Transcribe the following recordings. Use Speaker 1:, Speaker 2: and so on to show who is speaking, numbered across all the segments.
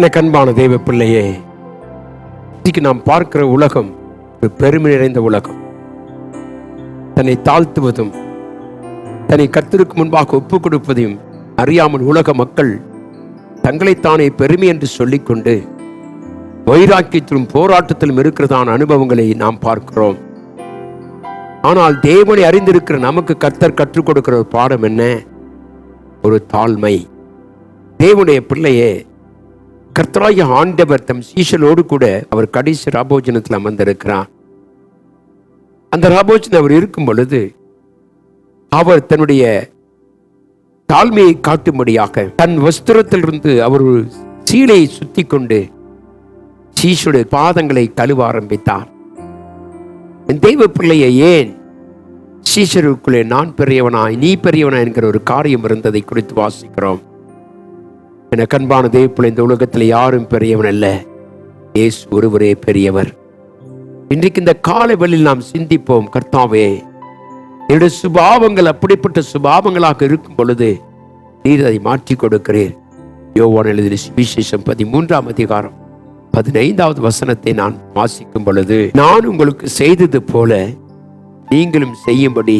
Speaker 1: எனக்கு அன்பான தெய்வ பிள்ளையே இன்னைக்கு நாம் பார்க்கிற உலகம் ஒரு பெருமை நிறைந்த உலகம். தன்னை தாழ்த்துவதும் தன்னை கத்திற்கு முன்பாக ஒப்புக் கொடுப்பதையும் அறியாமல் உலக மக்கள் தங்களைத்தானே பெருமை என்று சொல்லிக்கொண்டு வைராக்கியத்திலும் போராட்டத்திலும் இருக்கிறதான அனுபவங்களை நாம் பார்க்கிறோம். ஆனால் தேவனை அறிந்திருக்கிற நமக்கு கர்த்தர் கற்றுக் கொடுக்கிற ஒரு பாடம் என்ன? ஒரு தாழ்மை. தேவனுடைய பிள்ளையே கர்த்தராய ஆண்டவர் தம் சீசலோடு கூட அவர் கடைசி ராபோஜனத்தில் அமர்ந்திருக்கிறார். அந்த ராபோஜனம் அவர் இருக்கும் பொழுது அவர் தன்னுடைய தாழ்மையை காட்டும்படியாக தன் வஸ்திரத்திலிருந்து அவர் ஒரு சீலையை சுத்தி கொண்டு சீஷுடைய பாதங்களை கழுவ ஆரம்பித்தார். என் தெய்வ பிள்ளையை ஏன் சீஷருக்குள்ளே நான் பெரியவனாய் நீ பெரியவனா என்கிற ஒரு காரியம் இருந்ததை குறித்து வாசிக்கிறோம். என கண்பான தேவப்பிள்ளை இந்த உலகத்தில் யாரும் பெரியவன் அல்ல. இயேசு ஒருவரே பெரியவர். இன்றைக்கு இந்த காலவெளியில் நாம் சிந்திப்போம் கர்த்தாவே என்னுடைய சுபாவங்கள் அப்படிப்பட்ட சுபாவங்களாக இருக்கும் பொழுது நீர் அதை மாற்றி கொடுக்கிறீர். யோவான் எழுதின சுவிசேஷம் பதிமூன்றாம் அதிகாரம் பதினைந்தாவது வசனத்தை நான் வாசிக்கும் பொழுது நான் உங்களுக்கு செய்தது போல நீங்களும் செய்யும்படி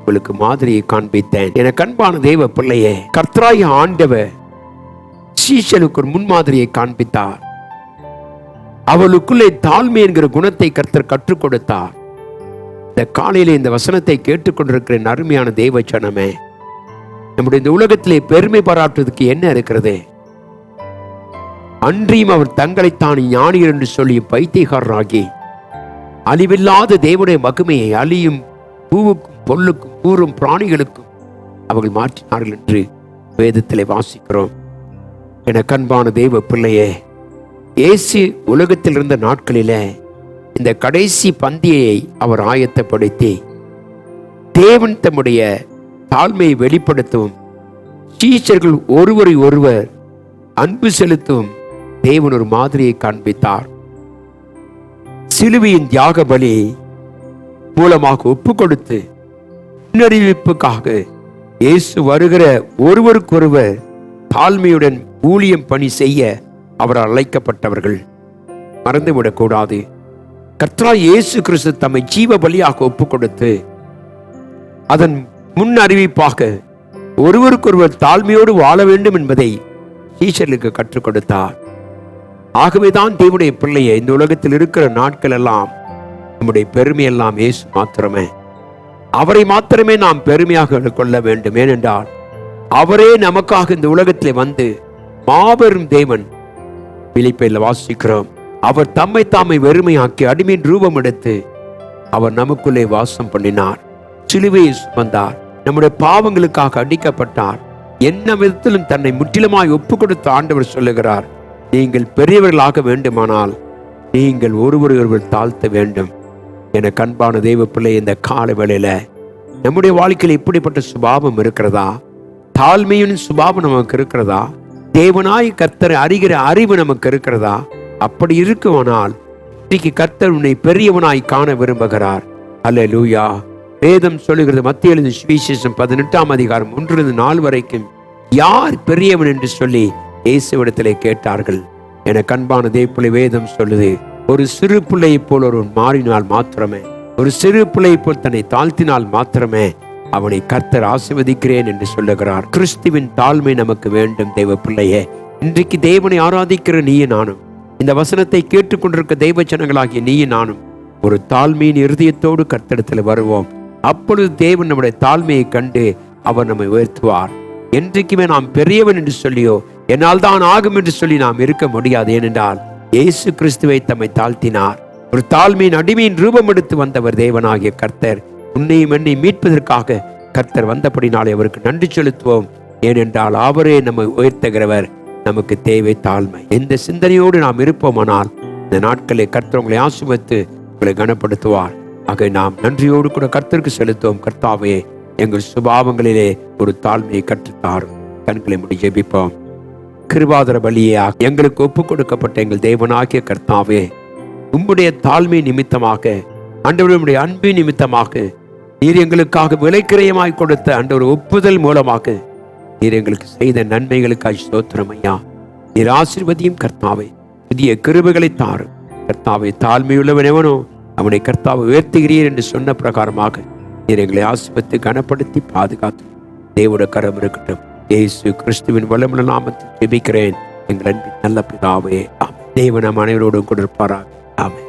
Speaker 1: உங்களுக்கு மாதிரியை காண்பித்தேன். என கண்பான தெய்வ பிள்ளையே கர்த்தராய ஆண்டவர் சீஷனுக்கு ஒரு முன்மாதிரியை காண்பித்தார். அவளுக்குள்ளே தாழ்மை என்கிற குணத்தை கர்த்தர் கற்றுக் கொடுத்தார். இந்த காலையிலே இந்த வசனத்தை கேட்டுக்கொண்டிருக்கிற அருமையான தெய்வ ஜனமே நம்முடைய இந்த உலகத்திலே பெருமை பாராட்டுவதற்கு என்ன இருக்கிறது? அன்றியும் அவர் தங்களைத்தான் ஞானியர் என்று சொல்லி பைத்தியகாரராகி அழிவில்லாத தேவனுடைய மகிமையை அழியும் பூவுக்கும் பொல்லுக்கும் கூறும் பிராணிகளுக்கும் அவர்கள் மாற்றினார்கள் என்று வேதத்திலே வாசிக்கிறோம். என கண்பான தெய்வ பிள்ளையே இயேசு உலகத்தில் இருந்த நாட்களிலே இந்த கடைசி பந்தியை அவர் ஆயத்தப்படுத்தி தேவன் தம்முடைய தாழ்மையை வெளிப்படுத்தவும் சீச்சர்கள் ஒருவரை ஒருவர் அன்பு செலுத்தும் தேவன் ஒரு மாதிரியை காண்பித்தார். சிலுவையின் தியாக பலி மூலமாக ஒப்பு கொடுத்து முன்னறிவிப்புக்காக இயேசு வருகிற ஒருவருக்கொருவர் தாழ்மையுடன் ஊழியம் பணி செய்ய அவர் அழைக்கப்பட்டவர்கள். மறந்துவிடக்கூடாது. கர்த்தரா இயேசு கிறிஸ்து தம்மை ஜீவ பலியாக ஒப்பு கொடுத்து அதன் முன் அறிவிப்பாக ஒருவருக்கொருவர் தாழ்மையோடு வாழ வேண்டும் என்பதை ஈஸ்வர்களுக்கு கற்றுக் கொடுத்தார். ஆகவேதான் தேவனுடைய பிள்ளையை இந்த உலகத்தில் இருக்கிற நாட்கள் எல்லாம் நம்முடைய பெருமையெல்லாம் இயேசு மாத்திரமே. அவரை மாத்திரமே நாம் பெருமையாக கொள்ள வேண்டும். ஏனென்றால் அவரே நமக்காக இந்த உலகத்தில் வந்து மாபெரும் தேவன் பிலிப்பையில் வாசிக்கிறோம். அவர் தம்மை தாமை வெறுமையாக்கி அடிமையின் ரூபம் எடுத்து அவர் நமக்குள்ளே வாசம் பண்ணினார். சிலுவையை சுமந்தார். நம்முடைய பாவங்களுக்காக அடிக்கப்பட்டார். என்ன விதத்திலும் தன்னை முற்றிலுமாய் ஒப்பு கொடுத்த ஆண்டவர் சொல்லுகிறார். நீங்கள் பெரியவர்களாக வேண்டுமானால் நீங்கள் ஒருவர் ஒருவர் தாழ்த்த வேண்டும். என கண்பான தெய்வ பிள்ளை இந்த கால வேளையில நம்முடைய வாழ்க்கையில் இப்படிப்பட்ட சுபாவம் இருக்கிறதா? தாழ்மையின் சுபாவம் நமக்கு இருக்கிறதா? தேவனாய் கர்த்தரை அறிகிற அறிவு நமக்கு இருக்கிறதா? அப்படி இருக்குமானால் இன்றைக்கு கர்த்தர் உன்னை பெரியவனாய் காண விரும்புகிறார். அல்ல லூயா வேதம் சொல்லுகிறது மத்திய எழுந்து சுவிசேஷம் பதினெட்டாம் அதிகாரம் ஒன்றிலிருந்து நாள் வரைக்கும் யார் பெரியவன் என்று சொல்லி இயேசுவிடத்திலே கேட்டார்கள். என கண்பான தேவப்பிள்ளை வேதம் சொல்லுது ஒரு சிறு பிள்ளையைப் போல் ஒருவன் மாறினால் மாத்திரமே. ஒரு சிறு பிள்ளையைப் போல் தன்னை தாழ்த்தினால் மாத்திரமே. அவனை கர்த்தர் ஆசிர்வதிக்கிறேன் என்று சொல்லுகிறார். கிறிஸ்துவின் தாழ்மை நமக்கு வேண்டும் தெய்வ பிள்ளையே. இன்றைக்கு தேவனை ஆராதிக்கிற நீயும் நானும். இந்த வசனத்தை கேட்டுக்கொண்டிருக்க தெய்வ ஜனங்களாகிய நீயும் நானும். ஒரு தாழ்மையின் இருதயத்தோடு கர்த்தடத்தில் வருவோம். அப்பொழுது தேவன் நம்முடைய தாழ்மையை கண்டு அவர் நம்மை உயர்த்துவார். என்றைக்குமே நாம் பெரியவன் என்று சொல்லியோ என்னால் தான் ஆகும் என்று சொல்லி நாம் இருக்க முடியாது. ஏனென்றால் இயேசு கிறிஸ்துவை தம்மை தாழ்த்தினார். ஒரு தாழ்மையின் அடிமையின் ரூபம் எடுத்து வந்தவர் தேவனாகிய கர்த்தர். உன்னையும் என்னை மீட்பதற்காக கர்த்தர் வந்தபடினாலே அவருக்கு நன்றி செலுத்துவோம். ஏனென்றால் அவரே நம்மை உயர்த்துகிறவர். நமக்கு தேவை தாழ்மை. எந்த சிந்தனையோடு நாம் இருப்போமானால் இந்த நாட்களை கர்த்தர் உங்களை ஆசிர்வத்து உங்களை கனப்படுத்துவார். ஆக நாம் நன்றியோடு கூட கர்த்தருக்கு செலுத்துவோம். கர்த்தாவே எங்கள் சுபாவங்களிலே ஒரு தாழ்மையை கற்றுத்தாரும் கண்களை முடி ஜெபிப்போம். கிருபாதர பலியாக எங்களுக்கு ஒப்புக் கொடுக்கப்பட்ட எங்கள் தேவனாகிய கர்த்தாவே உம்முடைய தாழ்மை நிமித்தமாக ஆண்டவருடைய அன்பு நிமித்தமாக நீர் எங்களுக்காக விலைக்கிரயமாய் கொடுத்த ஆண்டவர் ஒப்புதல் மூலமாக நீர் எங்களுக்கு செய்த நன்மைகளுக்காய் சோத்திரம் ஐயா. நீர் ஆசிர்வதியும் கர்த்தாவை. புதிய கிருபைகளை தாரும் கர்த்தாவை தாழ்மையுள்ளவன் எவனோ அவனை கர்த்தாவை உயர்த்துகிறீர் என்று சொன்ன பிரகாரமாக நீர் எங்களை ஆசிர்வத்து கனப்படுத்தி பாதுகாத்து தேவோட கரம் இருக்கட்டும். இயேசு கிறிஸ்துவின் வல்லமுள்ள நாமத்தில் ஜெபிக்கிறேன். எங்கள் அன்பின் நல்ல பிதாவே. ஆமென். தேவன் நம் அனைவரோடும்